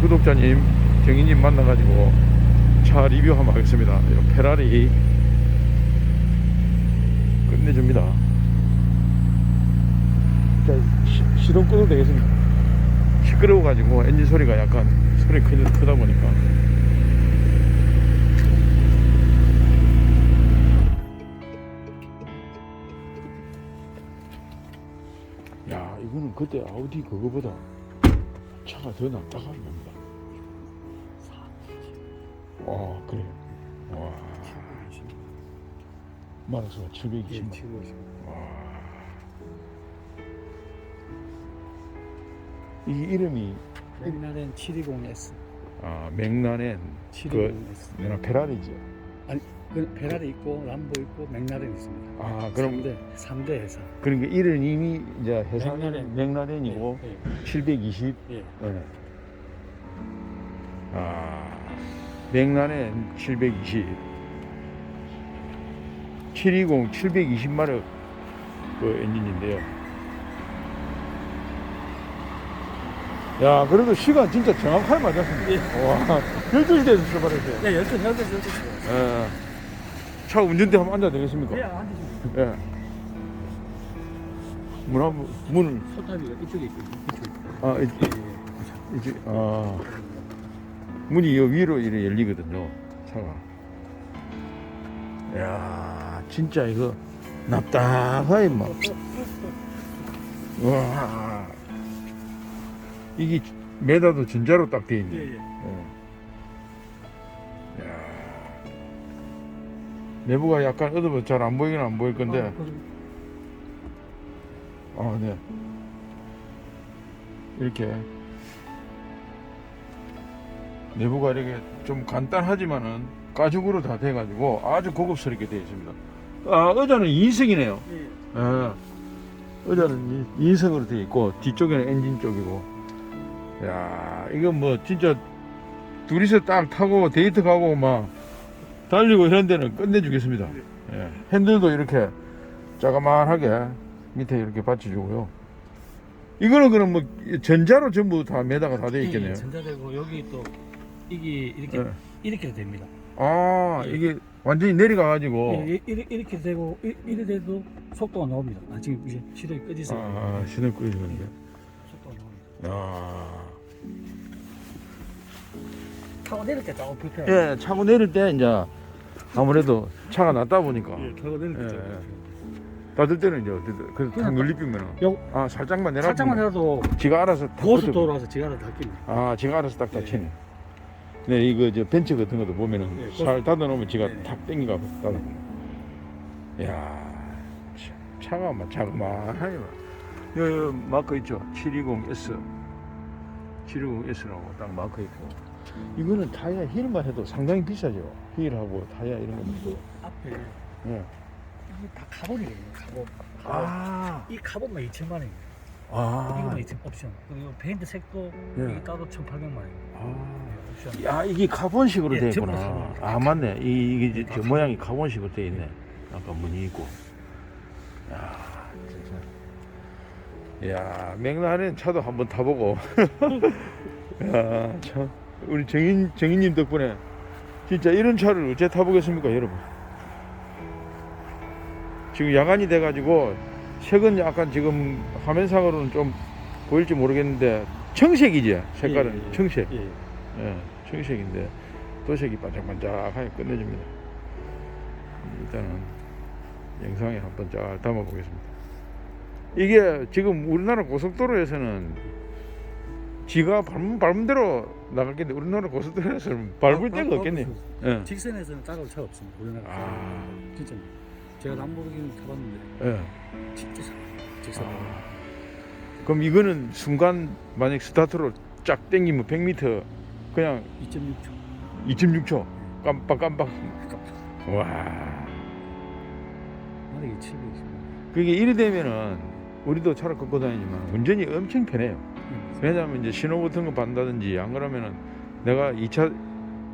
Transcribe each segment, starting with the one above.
구독자님, 정희님 만나가지고 차 리뷰 한번 하겠습니다. 이런 페라리 끝내줍니다. 자, 시, 시동 끄도 되겠습니다. 시끄러워가지고 엔진 소리가 약간 소리 크, 크다 보니까. 야, 이거는 그때 아우디 그거보다 차가 더 낫다고 하는 겁니다. 와, 그래. 와, 말아서 720만. 와. 이 이름이 맥라렌 720S. 아, 맥라렌 그 720S. 내가 페라리지. 아니, 그 베라리 있고 람보 있고 맥라렌 있습니다. 아, 그럼 3대 3대 회사. 그러니까 이름이 이제 회사 맥라렌. 맥라렌이고 예, 720. 예. 예. 네. 아, 맥라렌 720. 720 720마력 그 엔진인데요. 야, 그래도 시간 진짜 정확하게 맞았습니다. 와, 12시대에서 출발했어요. 네, 12, 12, 12. 예. 차 운전대 한번 앉아도 되겠습니까? 예, 앉으시면 예. 문 한번, 문을, 소탑이가 이쪽에 있고 이쪽에. 아, 이, 이제, 아, 문이 요 위로 이렇게 열리거든요, 차가. 야 진짜 이거 납답하게 막. 와. 이게 메다도 전자로 딱돼 예, 있네. 예. 예. 야. 내부가 약간 어두워 잘 안 보이긴 안 보일 건데. 아, 그럼 아, 네. 이렇게 내부가 이렇게 좀 간단하지만은 가죽으로 다 돼가지고 아주 고급스럽게 되어 있습니다. 아, 의자는 2인승이네요. 예. 예. 의자는 2인승으로 되어 있고 뒤쪽에는 엔진 쪽이고. 야, 이건 뭐 진짜 둘이서 딱 타고 데이트 가고 막 달리고 이런 데는 끝내주겠습니다. 예. 핸들도 이렇게 자그만하게 밑에 이렇게 받쳐주고요. 이거는 그럼 뭐 전자로 전부 다 매다가 다 되어 있겠네요. 예, 전자되고 여기 또 이게 이렇게 예. 이렇게 됩니다. 아 예. 이게 완전히 내려가가지고 예, 이렇게, 이렇게 되고 이- 이래 돼도 속도가 나옵니다. 아, 지금 이제 시동이 꺼지세요. 아 신을 끄주는데. 속도가 나옵니다. 야. 타고 내릴 때 조금 불편해요. 예, 차고 내릴 때 이제 아무래도 차가 낮다 보니까 예, 내릴 때 예, 예. 닫을 때는 이제 어떻게 그래서 탁 그냥 눌리면 요 아 살짝만 내라. 살짝만 해도 지가 알아서 탁 붙어- 고속도로라서 지가를 닫힙니다. 아 지가 알아서 딱 예. 닫히네. 네 이거 저 벤츠 같은 것도 보면은 예, 잘 닫아놓으면 지가 예. 탁 땡기가 닫아. 야 차- 차가 막 자그마하게 막. 요, 요 마크 있죠 720S 720S라고 딱 마크 있고 이거는 타이어 힐만 해도 상당히 비싸죠 힐하고 타이어 이런 거 이거 앞에 예. 이게 다 카본이에요. 카본. 카본. 아, 이 카본만 2천만 원이에요. 아, 이거만 2천 옵션. 그리고 페인트 색도 예. 이게 따로 1,800만 원이에요. 아. 옵션. 야 이게 카본식으로 예, 되어 전부 다 있구나. 카본. 아 맞네. 이, 이게 저 카본. 모양이 카본식으로 되어 있네. 아까 무늬 있고. 야 진짜. 야 맥라렌 차도 한번 타보고. 야 참. 우리 정인 정인님 덕분에 진짜 이런 차를 어째 타보겠습니까, 여러분? 지금 야간이 돼가지고 색은 약간 지금 화면상으로는 좀 보일지 모르겠는데 청색이지 색깔은 예, 예, 예. 청색. 예. 예, 청색인데 도색이 반짝반짝하게 끝내줍니다. 일단은 영상에 한번 잘 담아 보겠습니다. 이게 지금 우리나라 고속도로에서는 지가 밟은, 밟은 대로 나갔겠는데 우리나라 고속도로에서는 밟을 아, 데가 아, 없겠네요. 아, 예. 직선에서는 따라올 차가 없습니다. 우리나라. 아, 진짜. 제가 람보르기니 타봤는데 예. 진짜 잘. 직선. 아. 그럼 이거는 순간 만약 스타트로 쫙 당기면 100m 그냥 2.6초. 2.6초 깜빡깜빡. 와 만약에 720만. 그게 이리 되면은 우리도 차를 끌고 다니지만 운전이 엄청 편해요. 왜냐하면 이제 신호 같은 거 받는다든지 안 그러면은 내가 2차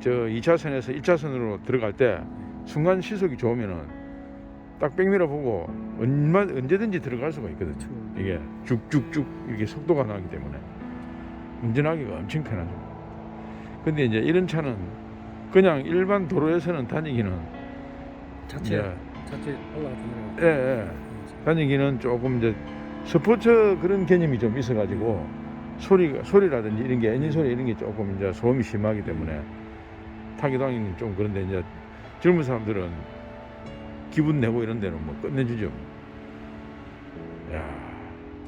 저 2차선에서 1차선으로 들어갈 때 순간 시속이 좋으면은 딱 백미러 보고 얼마 언제든지 들어갈 수가 있거든요. 이게 쭉쭉쭉 이렇게 속도가 나기 때문에 운전하기가 엄청 편하죠. 근데 이제 이런 차는 그냥 일반 도로에서는 다니기는 자체 예, 자체 올라가서 예, 예. 다니기는 조금 이제 스포츠 그런 개념이 좀 있어가지고 소리가 소리라든지 이런 게 엔진 소리 이런 게 조금 이제 소음이 심하기 때문에 타기도 하기는 좀 그런데 이제 젊은 사람들은 기분 내고 이런 데는 뭐 끝내주죠. 야,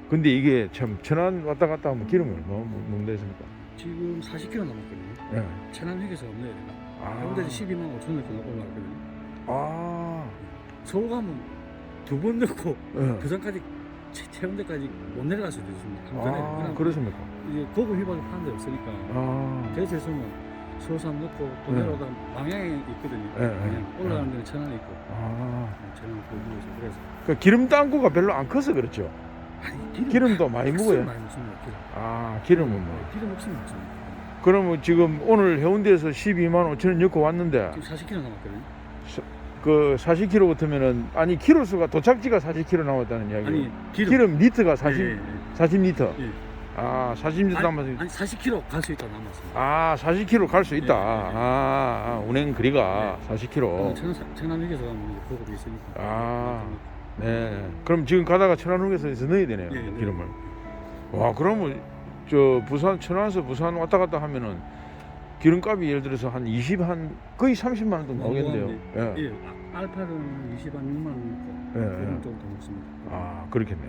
근데 이게 참 천안 왔다 갔다 하면 기름을 뭐 먹는다 했습니까? 지금 40km 남았거든요. 예. 천안 휴게소 없네요. 아, 해운대에서 12만 5천 원 올라왔거든요. 아, 서울 가면 두 번 넣고 예. 부산까지 채- 해운대까지 못 내려갈 수도 있습니다. 아, 그냥 그렇습니까? 이제 고급 휘발유 파는 데 없으니까 아, 대체서는 서울삼 넣고 또 네. 내려오다 방향이 있거든요. 네, 그냥 네. 올라가는 데는 천안에 있고 아. 천안 고급에서 그래서 그 기름 땅구가 별로 안 커서 그렇죠. 아니 기름 기름도 많이 먹어요. 많이 먹습니다. 기름. 아, 기름은 뭐. 네, 기름 없으면 먹습니다. 그러면 지금 오늘 해운대에서 12만 5천 원 넣고 왔는데 지금 40km 남았거든요. 그 40km 같으면은 아니 키로 수가 도착지가 40km 남았다는 이야기. 아니 기름, 기름 리터가 40 예, 예, 40리터. 예. 아, 40리터 아니, 남았어. 아니 40km 갈 수 있다 남았습니다. 아, 40km 갈 수 있다. 예, 예, 예. 아, 아, 운행 거리가 40km. 천안 천안 휴게소 가면 고급이 있으니까. 아. 네. 그럼 지금 가다가 천안역에서 넣어야 되네요. 예, 예. 기름을. 와, 그러면 저 부산 천안에서 부산 왔다 갔다 하면은 기름값이 예를 들어서 한 20, 한 거의 30만 원 정도 나오겠는데요. 예. 예, 아, 알파는 20만 6만 원 예, 예. 조금 더 먹습니다. 아, 그렇겠네.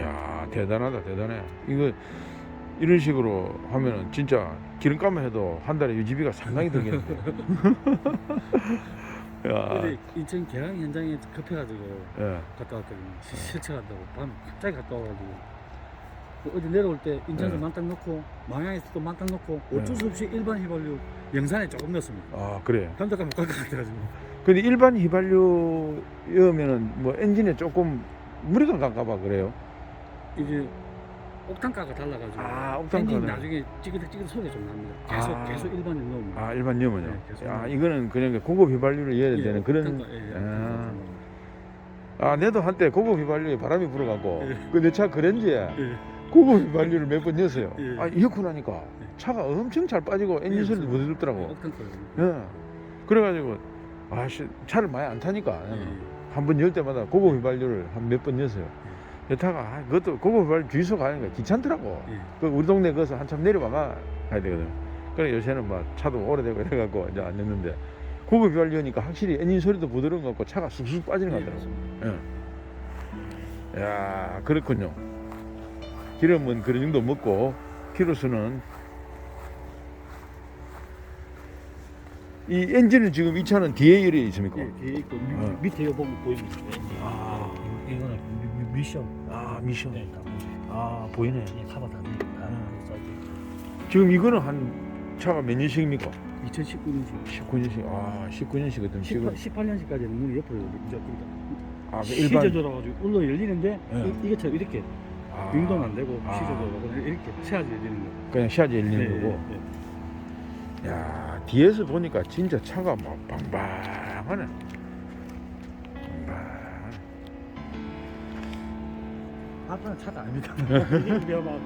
야, 대단하다, 대단해. 이거 이런 식으로 하면은 진짜 기름값만 해도 한 달에 유지비가 상당히 들겠는데. 야, 근데 인천 개항 현장에 급해가지고 예. 갔다 왔거든요. 시- 실체 간다고 밤 갑자기 갔다 와가지고 그 어디 내려올 때 인천에서 네. 만땅 넣고 망향에서 또 만땅 넣고 네. 어쩔 수 없이 일반 휘발유 영산에 조금 넣습니다. 아, 그래. 감독가 못 갈 것 같아가지고 근데 일반 휘발유면은 뭐 엔진에 조금 무리가 갈까봐 그래요. 이제 옥탄가가 달라가지고 아, 엔진 옥탄가는. 나중에 찌그덕찌그덕 소리가 좀 납니다. 계속 아. 계속 일반에 넣으면 아, 일반 염은요. 네, 계속. 아, 이거는 그냥 고급 휘발유를 이어야 예, 되는 그런. 옥탄가, 예, 예, 아. 옥탄가. 아, 내도 한때 고급 휘발유에 바람이 불어갖고 예. 그내 차 그랜저에 예. 고급 휘발유를 몇 번 넣었어요. 예. 아, 이어고 나니까 예. 차가 엄청 잘 빠지고 엔진 예, 소리도 못 예, 들더라고. 예. 그래가지고 아 씨 차를 많이 안 타니까 예, 예. 한번 열 때마다 고급 휘발유를 한 몇 번 넣었어요. 여타가 아, 그것도 고급 휘발유 주유소 가니까 귀찮더라고. 예. 그 우리 동네 거기서 한참 내려와가 가야 되거든. 그래 요새는 막 차도 오래되고 이래갖고 이제 안 넣는데 고급 휘발유니까 확실히 엔진 소리도 부드러운 것 같고 차가 쑥쑥 빠지는 것 예, 같더라고. 맞습니다. 야 그렇군요. 기름은 그런 정도 먹고 키로수는 이 엔진은 지금 이 차는 뒤에 열이 있습니까? 예, 뒤에 있고 미- 어. 밑에 이거 보면 보입니다. 아. 이- 이거는 미- 미- 미션. 아 미션. 네, 다. 아 보이네. 예, 카바 다 됩니다. 다 음. 사이즈. 지금 이거는 한 차가 몇 년식입니까? 2019년식. 19년식. 아 19년식 같은 지금. 18, 18년식까지는 문이 옆으로 이제 아, 그 시저 일반. 들어가지고 울러 열리는데 예. 이, 이것처럼 이렇게 아, 윙도는 안 되고 아. 시저 들어가고 이렇게 세야지 열리는 거. 그냥 시야지 열리는 네, 거고. 예, 예. 야 뒤에서 보니까 진짜 차가 막 빵빵하네. 빵빵. 아빠는 차가 아닙니다. 이게 막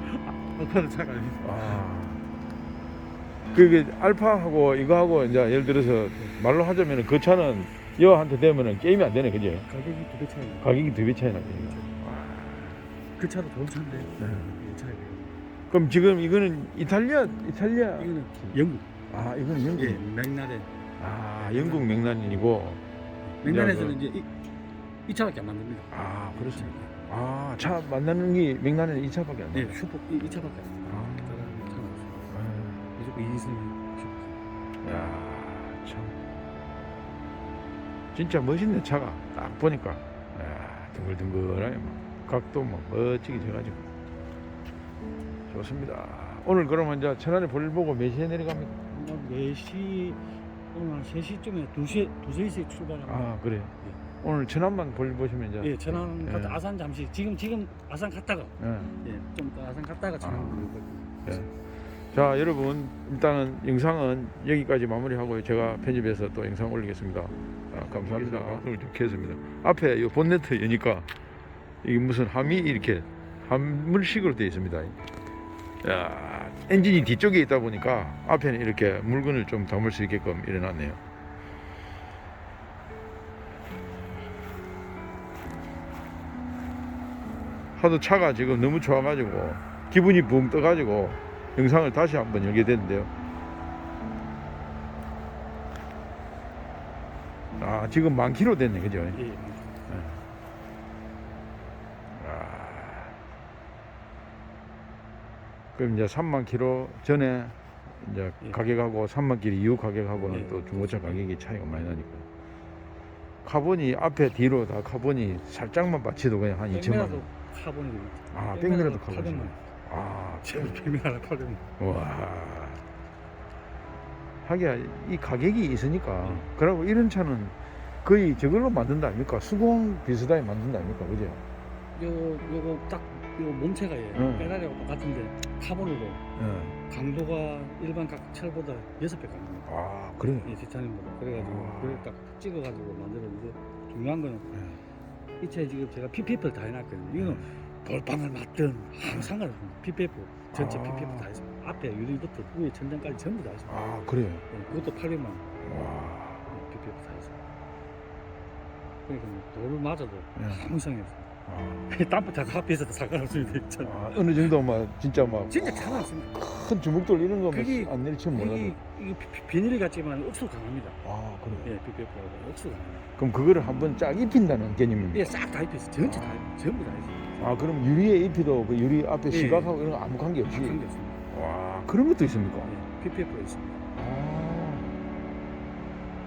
아빠는 차가 아닙니다. 아. 그게 알파하고 이거하고 이제 예를 들어서 말로 하자면 그 차는 여한테 되면은 게임이 안 되네, 그죠? 가격이 두 배 차이나. 가격이 두 배 차이 나니까. 그 차도 좋은 차인데 네. 이 차이. 그럼 지금 이거는 이탈리아, 이탈리아. 이거는 영국. 아, 이거는 영국. 예, 맥날에. 아, 영국 맥란이고. 맥날에서는 이제 이, 이 차밖에 안 만듭니다. 아, 그렇습니다. 아, 차 만나는 게 맥란은 이 차밖에 안 나. 네, 슈퍼 이, 이 차밖에 안 만듭니다. 아. 다른 차는 없습니다. 아, 무조건 이승 슈퍼. 야, 참. 진짜 멋있네 차가. 딱 보니까. 야, 둥글둥글하게 막 각도 막 멋지게 져가지고. 좋습니다. 오늘 그러면 이제 천안에 볼 보고 몇 시에 내려갑니까? 한 4시 오늘 한 3시쯤에 2시 2시에 출발합니다. 아, 그래. 오늘 천안만 볼 보시면 이제. 예, 천안 갔다 예. 아산 잠시 지금 지금 아산 갔다가 예. 예, 좀 이따 아산 갔다가 천안 아. 예. 자 여러분 일단은 영상은 여기까지 마무리하고 제가 편집해서 또 영상 올리겠습니다 아, 감사합니다 오늘 좀 켰습니다 앞에 이 본네트 여니까 이게 무슨 함이 이렇게 함물식으로 되어 있습니다 야, 엔진이 뒤쪽에 있다 보니까 앞에는 이렇게 물건을 좀 담을 수 있게끔 일어났네요. 하도 차가 지금 너무 좋아가지고 기분이 붕 떠가지고 영상을 다시 한번 열게 됐는데요. 아 지금 만 킬로 됐네 그죠? 예. 아. 그럼 이제 3만 킬로 전에 이제 예. 가격하고 3만 킬로 이후 가격하고는 예. 또 중고차 가격이 차이가 많이 나니까 카본이 앞에 뒤로 다 카본이 살짝만 받쳐도 그냥 한 2천만 백미라도 원. 카본이 아, 백미라도 카본이. 800만 원. 아, 지금 백미라도 800만 원. 와. 하기야 이 가격이 있으니까 예. 그리고 이런 차는 거의 저걸로 만든다 아닙니까? 수공 비슷하게 만든다 아닙니까? 그죠? 요 요거 딱 요 몸체가 예. 응. 페라리하고 똑같은데 카본으로 예. 강도가 일반 각 철보다 6배 강합니다. 아, 그래요? 이 티타늄보다 그래가지고 아. 그걸 딱 찍어가지고 만들었는데 중요한 거는 예. 이 차에 지금 제가 PPF를 다 해놨거든요. 이거는 볼빵을 맞든 아무 상관없습니다. PPF 전체 아. PPF 다 했습니다. 앞에 유리부터 위에 천장까지 전부 다 했습니다. 아, 그래요? 예, 그것도 800만 원 와. 예, PPF 다 했습니다. 그러니까 뭐 돌을 맞아도 예. 아무 이상이 없습니다. 아, 땀부터 앞에서도 상관없습니다. 진짜. 아, 어느 정도 막 진짜 막 진짜 상관없습니다. 큰 주먹돌 이런 거 그게- 안 내리치면 몰라도. 이게, 이게 비- 비닐이 같지만 억수로 강합니다. 아, 그래요? 예, PPF라고 억수로 강합니다. 그럼 그거를 한번 쫙 입힌다는 개념입니까? 예, 싹 다 입혔어요. 전체 다 입혔어요. 전부 다 했어요. 아, 그럼 유리에 입히도 그 유리 앞에 예. 시각하고 이런 거 아무 관계 없이. 게 없습니다. 와, 그런 것도 있습니까? 예, PPF가 있습니다. 아.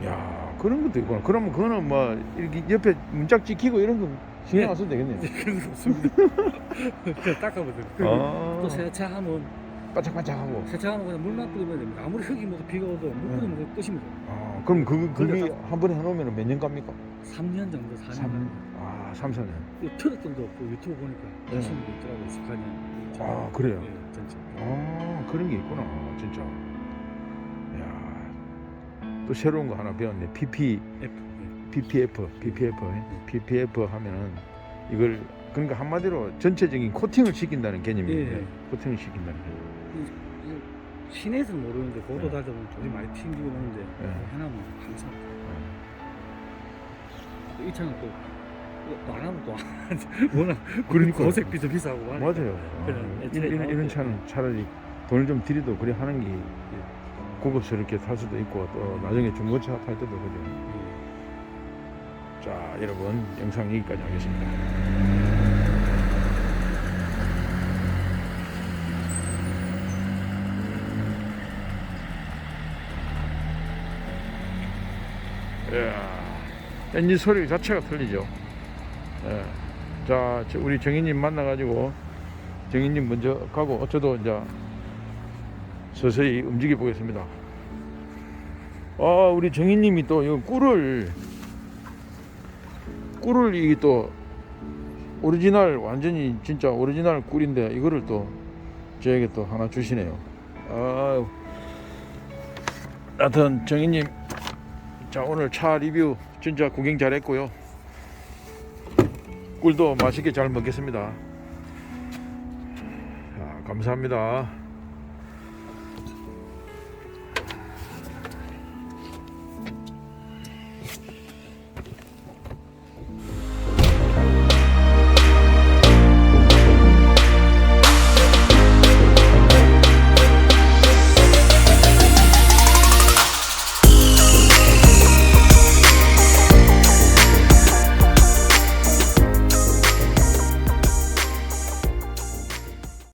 야, 그런 것도 있구나. 그러면 그거는 뭐 이렇게 옆에 문짝 찍히고 이런 거 신경 예. 안 써도 되겠네요. 그런 거 없습니다. 그냥 닦아보세요. 아. 또 세차하면 반짝반짝하고. 세차하면 그냥 물만 뿌리면 됩니다. 아무리 흙이 묻어 비가 오도 물 뿌리면 그거 끝입니다. 아, 그럼 그 그게 근데 한 번에 해놓으면 몇 년 갑니까? 3년 정도 4년. 삼- 아, 3, 4년. 이 트럭들도 그 유튜브 보니까 네. 열심히 있더라고요. 스카니아. 아, 그래요? 예, 전체. 아, 그런 게 있구나, 진짜. 야, 또 새로운 거 하나 배웠네. PP, F. 예. PPF, PPF, PPF 하면은 이걸 그러니까 한마디로 전체적인 코팅을 시킨다는 개념이에요. 예, 예. 코팅을 시킨다는 개념. 시내에서는 모르는데 고도 네. 다다 보면 돌이 많이 튕기고 오는데 네. 하나면 항상 이 차는 또 이거 안 하면 또 워낙 그러니까요. 고색비도 비싸고. 맞아요. 그냥 아, 이런, 이런 때- 차는 차라리 돈을 좀 들여도 그래 하는 게 고급스럽게 탈 수도 있고 또 나중에 중고차 탈 때도 그죠. 예. 자, 여러분 영상 여기까지 하겠습니다. 엔진 소리 자체가 틀리죠. 예. 자, 저 우리 정인님 만나가지고 정인님 먼저 가고 저도 이제 서서히 움직여 보겠습니다. 아, 우리 정인님이 또 이거 꿀을 꿀을 이게 또 오리지널 완전히 진짜 오리지널 꿀인데 이거를 또 저에게 또 하나 주시네요. 아유. 하여튼 정인님 자 오늘 차 리뷰 진짜 구경 잘했고요. 꿀도 맛있게 잘 먹겠습니다. 자, 감사합니다.